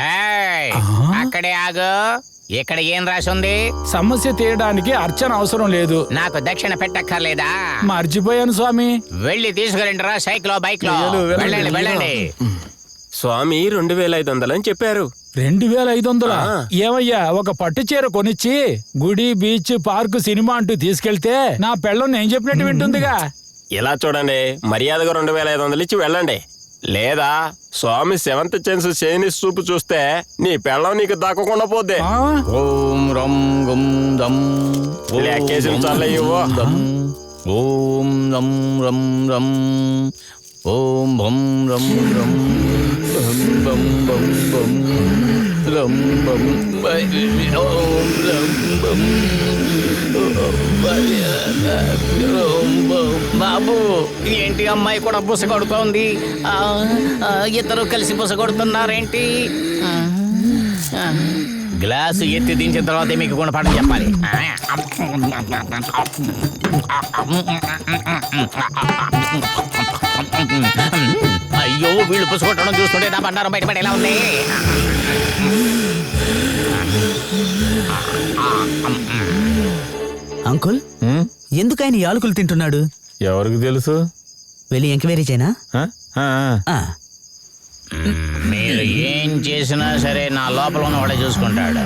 ఏయ్, అక్కడే ఆగు. ఇక్కడ ఏం రాసి ఉంది సమస్య తీయడానికి అర్చన అవసరం లేదు. నాకు దక్షిణ పెట్టక్కర్లేదా? మర్చిపోయాను స్వామి. వెళ్ళి తీసుకురండి రా సైకిల్ బైక్లో వెళ్ళండి. వెళ్ళండి స్వామి రెండు వేల ఐదు వందలని చెప్పారు. రెండు వేల ఐదు వందల? ఆ. ఏమయ్యా ఒక పట్టు చీర కొనిచ్చి గుడి బీచ్ పార్కు సినిమా అంటూ తీసుకెళ్తే నా పెళ్ళం నేను చెప్పినట్టు వింటుందిగా. ఇలా చూడండి మర్యాదగా రెండు వేల ఐదు వందలు ఇచ్చి వెళ్ళండి. లేదా స్వామి సెవెంత్ ఛాన్స్ చేయని చూపు చూస్తే నీ పెళ్ళం నీకు దక్కకుండా పోద్ది ఆ? ఓం రం గుం దం లెక్కేసిన చాలే ఇవ్వు. దం. ఓం రం రం రం ఓం భం రం రం రం బం బం బం రం బం బై. ఓం రం బం ఓం బం. బాబు ఏంటి అమ్మాయి కూడా బుస కొడుతోంది? ఇద్దరు కలిసి బుస కొడుతున్నారేంటి? గ్లాసు ఎత్తి దించిన తర్వాత మీకు గుణపాఠం చెప్పాలి. అయ్యో వీళ్ళు పుసుకొట్టడం చూస్తుంటే నా బండారం బయటపడి ఎలా ఉంది. అంకుల్? ఎందుకు ఆయన యాలకులు తింటున్నాడు? ఎవరికి తెలుసు? వెళ్ళి ఎంక్వైరీ చేయనా? ఆ? ఆ, ఆ. ఆ, మీరు ఏం చేసినా సరే నా లోపల ఉన్నవాడే చూసుకుంటాడు.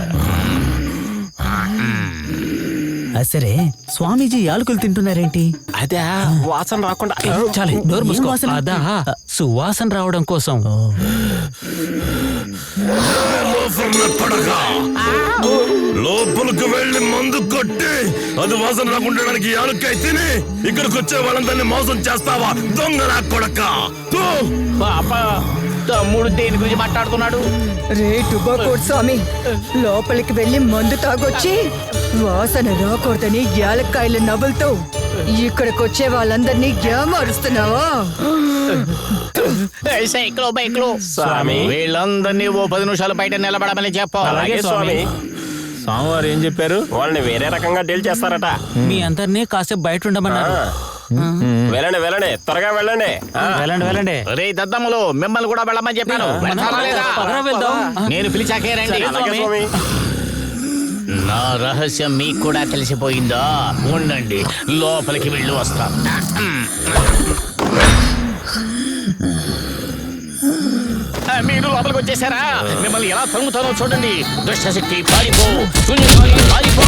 ఆ సరే. స్వామీజీ యాలకులు తింటున్నారేంటి? అదే వాసన రాకుండా చాలు నోరు ఏం మూసుకో వాసన? అదా సువాసన రావడం కోసం. లోపలికి వెళ్ళి మందు కొట్టి అది వాసన రాకుండడానికి యాలక్కాయ తిని ఇక్కడికి వచ్చే వాళ్ళందరినీ మోసం చేస్తావా? దొంగ నా కొడక. తమ్ముడు దేని గురించి మాట్లాడుతున్నాడు? రే టుబాకోడ్ స్వామి. లోపలికి వెళ్ళి మందు తాగొచ్చి వాసన రాకూడదని యాలక్కాయల నవ్వులతో ఇక్కడికి వచ్చే వాళ్ళందరినీ ఏమారుస్తున్నావా సైకిల్ బైక్లు స్వామి. వీళ్ళందరినీ ఓ పది నిమిషాలు బయట నిలబడమని చెప్పు. అలాగే స్వామి. స్వామివారు ఏం చెప్పారు? వాళ్ళని వేరే రకంగా డీల్ చేస్తారట. మీ అందరినీ కాసేపు బయట. ఉండమన్నారు. వెళ్ళండి వెళ్ళండి. త్వరగా వెళ్ళండి. వెళ్ళండి వెళ్ళండి. రే దద్దమ్మలు మిమ్మల్ని కూడా వెళ్ళమని చెప్పాను. వెళ్తారా లేదా? పదరా వెళ్దాం. నేను పిలిచాకే రండి. అలాగే స్వామి. నా రహస్యం మీకు కూడా తెలిసిపోయిందా? ఉండండి లోపలికి వెళ్ళి వస్తాం మీరు లోపలికి వచ్చేసారా? మిమ్మల్ని ఎలా తరుముతానో చూడండి. దుష్టశక్తి పారిపో. శూన్యకాలి పారిపో.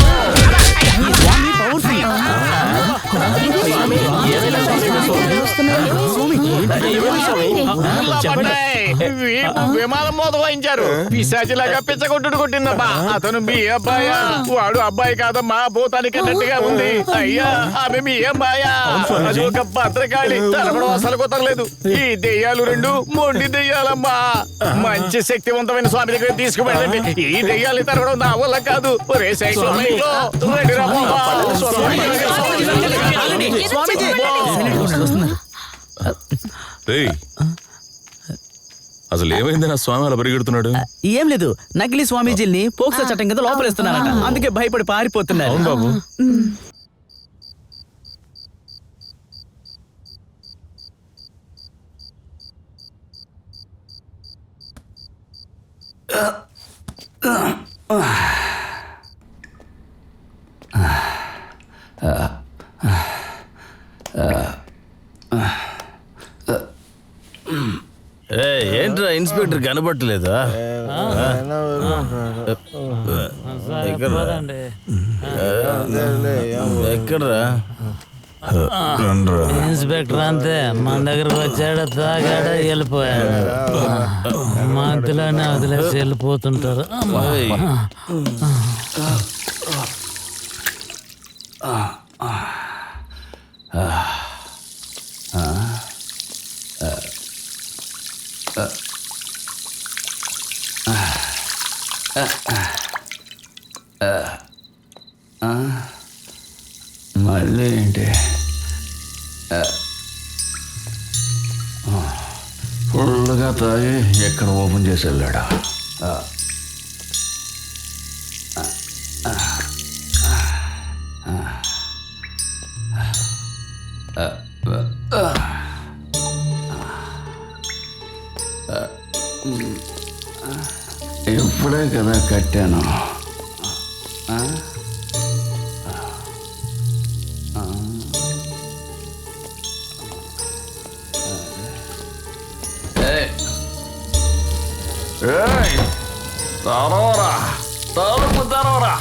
పడ్డాయి. వీ- విమానం మోత వాయించారు. పిశాచిలాగా పిచ్చగొట్టుడు కొట్టిందమ్మా అతను మీ అబ్బాయా? వాడు అబ్బాయి కాదమ్మా. భూతానికి అన్నట్టుగా ఉంది. అయ్యా ఆమె మీ అమ్మాయా అది ఒక భద్రకాళి తలపడం అసలు కుదరలేదు. ఈ దెయ్యాలు రెండు మొండి దెయ్యాలమ్మా. మంచి శక్తివంతమైన స్వామి దగ్గర తీసుకువెళ్ళండి. ఈ దెయ్యాలు తరగడం నా వల్ల కాదు. ఒరే రేయ్ అసలు ఏమైంది నా స్వామి అలా పరిగెడుతున్నాడు? ఏం లేదు. నకిలీ స్వామీజీల్ని పోక్సో చట్టం కింద లోపలేస్తున్నారట. అందుకే భయపడి పారిపోతున్నారు. అవును బాబు. ఏంట్రా ఇన్స్పెక్టర్ కనబట్టలేదా? ఎక్కడరా? ఇన్స్పెక్టర్ అంతే మన దగ్గరకు వచ్చాడు తాగాడు వెళ్ళిపోయాడు. మధ్యలోనే వదిలేసి వెళ్ళిపోతుంటారు మళ్ళీ ఏంటి ఫుల్గా ఎక్కడ ఓపెన్ చేసి వెళ్ళాడా ఇప్పుడే కదా కట్టాను తరవరా తలుపు తెరవరా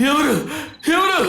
ఎవరు? ఎవరు?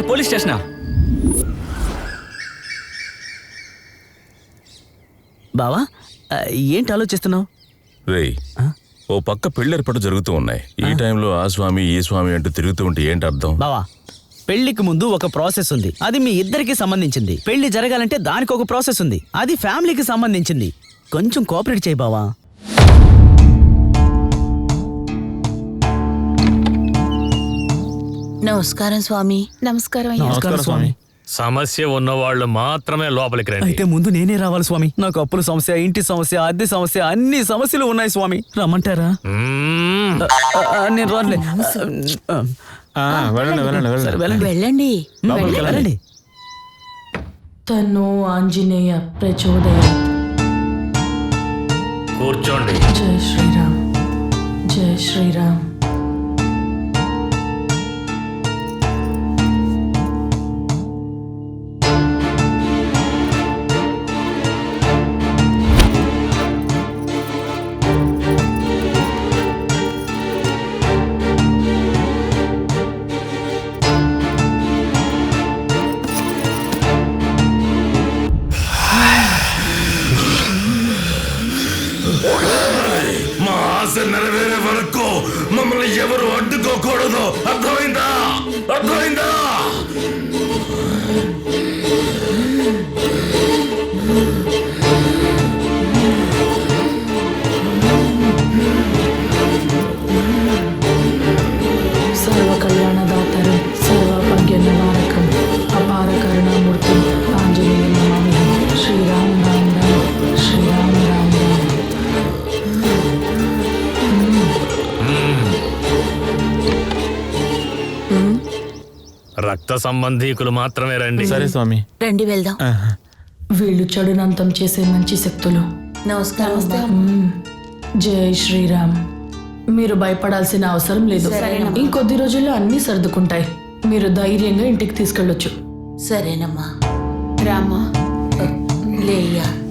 సార్ పోలీస్ స్టేషనా? బావా ఆ, ఏంటి ఆలోచిస్తున్నావు? రేయ్ ఓ పక్క పెళ్ళేర్పాటు జరుగుతూ ఉన్నాయి. ఈ టైంలో ఆ స్వామి ఈ స్వామి అంటూ తిరుగుతూ ఉంటే ఏంటి అర్థం? బావా పెళ్ళికి ముందు ఒక ప్రాసెస్ ఉంది. అది మీ ఇద్దరికి సంబంధించింది. పెళ్ళి జరగాలంటే దానికి ఒక ప్రాసెస్ ఉంది. అది ఫ్యామిలీకి సంబంధించింది. కొంచెం కోఆపరేట్ చేయి బావా. నమస్కారం స్వామి. నమస్కారం నమస్కారం స్వామి. సమస్య ఉన్న వాళ్ళు మాత్రమే లోపలికి రండి. అయితే ముందు నేనే రావాలి స్వామి. నాకు అప్పుల సమస్య ఇంటి సమస్య అద్దె సమస్య అన్ని సమస్యలు ఉన్నాయి స్వామి. రమ్మంటారా? నేను వెళ్ళండి, వెళ్ళండి. తను ఆంజనేయ ప్రచోదయ. కూర్చోండి. జై శ్రీరామ్. జై శ్రీరామ్. 앞서서 앞서고 있다. 앞서고 있다. రక్త సంబంధీకులు మాత్రమే రండి. సరే స్వామి. రండి వెళ్దాం. వీళ్ళు చెడునంతం చేసే మంచి శక్తులు. నమస్కారం జై శ్రీరామ్. మీరు భయపడాల్సిన అవసరం లేదు. ఇంకొద్ది రోజుల్లో అన్ని సర్దుకుంటాయి. మీరు ధైర్యంగా ఇంటికి తీసుకెళ్ళొచ్చు. సరేనమ్మా. రామా. లేయ్యా.